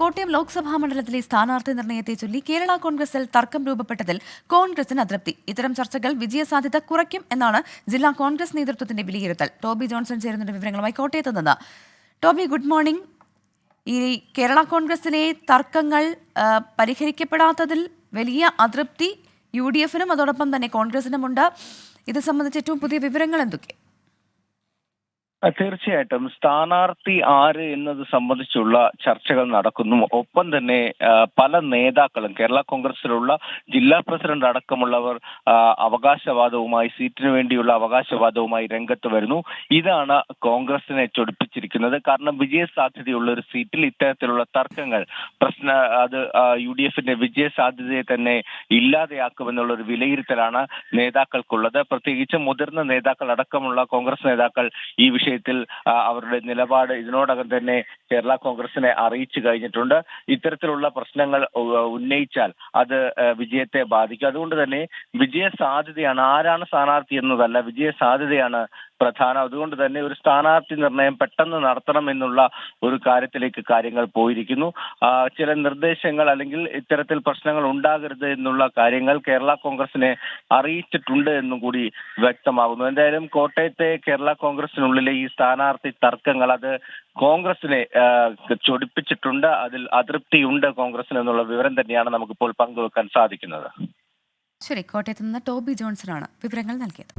കോട്ടയം ലോക്സഭാ മണ്ഡലത്തിലെ സ്ഥാനാർത്ഥി നിർണയത്തെ ചൊല്ലി കേരള കോൺഗ്രസിൽ തർക്കം രൂപപ്പെട്ടതിൽ കോൺഗ്രസിന് അതൃപ്തി. ഇത്തരം ചർച്ചകൾ വിജയസാധ്യത കുറയ്ക്കും എന്നാണ് ജില്ലാ കോൺഗ്രസ് നേതൃത്വത്തിന്റെ വിലയിരുത്തൽ. ടോബി ജോൺസൺ ചേരുന്നുണ്ട് വിവരങ്ങളുമായി കോട്ടയത്ത് നിന്ന്. Toby good morning. ഈ കേരള കോൺഗ്രസിലെ തർക്കങ്ങൾ പരിഹരിക്കപ്പെടാത്തതിൽ വലിയ അതൃപ്തി യു ഡി എഫിനും അതോടൊപ്പം തന്നെ കോൺഗ്രസിനുമുണ്ട്. ഇത് സംബന്ധിച്ച് ഏറ്റവും പുതിയ വിവരങ്ങൾ എന്തൊക്കെ? തീർച്ചയായിട്ടും. സ്ഥാനാർത്ഥി ആര് എന്നത് സംബന്ധിച്ചുള്ള ചർച്ചകൾ നടക്കുന്നു. ഒപ്പം തന്നെ പല നേതാക്കളും കേരള കോൺഗ്രസിലുള്ള ജില്ലാ പ്രസിഡന്റ് അടക്കമുള്ളവർ അവകാശവാദവുമായി സീറ്റിനു വേണ്ടിയുള്ള അവകാശവാദവുമായി രംഗത്ത് വരുന്നു. ഇതാണ് കോൺഗ്രസിനെ ചൊടിപ്പിച്ചിരിക്കുന്നത്. കാരണം വിജയ സാധ്യതയുള്ള ഒരു സീറ്റിൽ ഇത്തരത്തിലുള്ള തർക്കങ്ങൾ പ്രശ്ന അത് യു ഡി എഫിന്റെ വിജയ സാധ്യതയെ തന്നെ ഇല്ലാതെയാക്കുമെന്നുള്ള ഒരു വിലയിരുത്തലാണ് നേതാക്കൾക്കുള്ളത്. പ്രത്യേകിച്ച് മുതിർന്ന നേതാക്കൾ അടക്കമുള്ള കോൺഗ്രസ് നേതാക്കൾ ഈ വിഷയത്തിൽ അവരുടെ നിലപാട് ഇതിനോടകം തന്നെ കേരള കോൺഗ്രസിനെ അറിയിച്ചു കഴിഞ്ഞിട്ടുണ്ട്. ഇത്തരത്തിലുള്ള പ്രശ്നങ്ങൾ ഉന്നയിച്ചാൽ അത് വിജയത്തെ ബാധിക്കും. അതുകൊണ്ട് തന്നെ വിജയ സാധ്യതയാണ് ആരാണ് സ്ഥാനാർത്ഥി എന്നതല്ല വിജയ സാധ്യതയാണ് പ്രധാനം. അതുകൊണ്ട് തന്നെ ഒരു സ്ഥാനാർത്ഥി നിർണയം പെട്ടെന്ന് നടത്തണം എന്നുള്ള ഒരു കാര്യത്തിലേക്ക് കാര്യങ്ങൾ പോയിരിക്കുന്നു. ചില നിർദ്ദേശങ്ങൾ അല്ലെങ്കിൽ ഇത്തരത്തിൽ പ്രശ്നങ്ങൾ ഉണ്ടാകരുത് എന്നുള്ള കാര്യങ്ങൾ കേരള കോൺഗ്രസിനെ അറിയിച്ചിട്ടുണ്ട് എന്നും കൂടി വ്യക്തമാകുന്നു. എന്തായാലും കോട്ടയത്തെ കേരള കോൺഗ്രസിനുള്ളിലെ ഈ സ്ഥാനാർത്ഥി തർക്കങ്ങൾ അത് കോൺഗ്രസിനെ ചൊടിപ്പിച്ചിട്ടുണ്ട്. അതിൽ അതൃപ്തിയുണ്ട് കോൺഗ്രസിന് എന്നുള്ള വിവരം തന്നെയാണ് നമുക്കിപ്പോൾ പങ്കുവെക്കാൻ സാധിക്കുന്നത്. ശരി കോട്ടയത്ത് നിന്ന് ടോബി ജോൺസൺ ആണ് വിവരങ്ങൾ നൽകിയത്.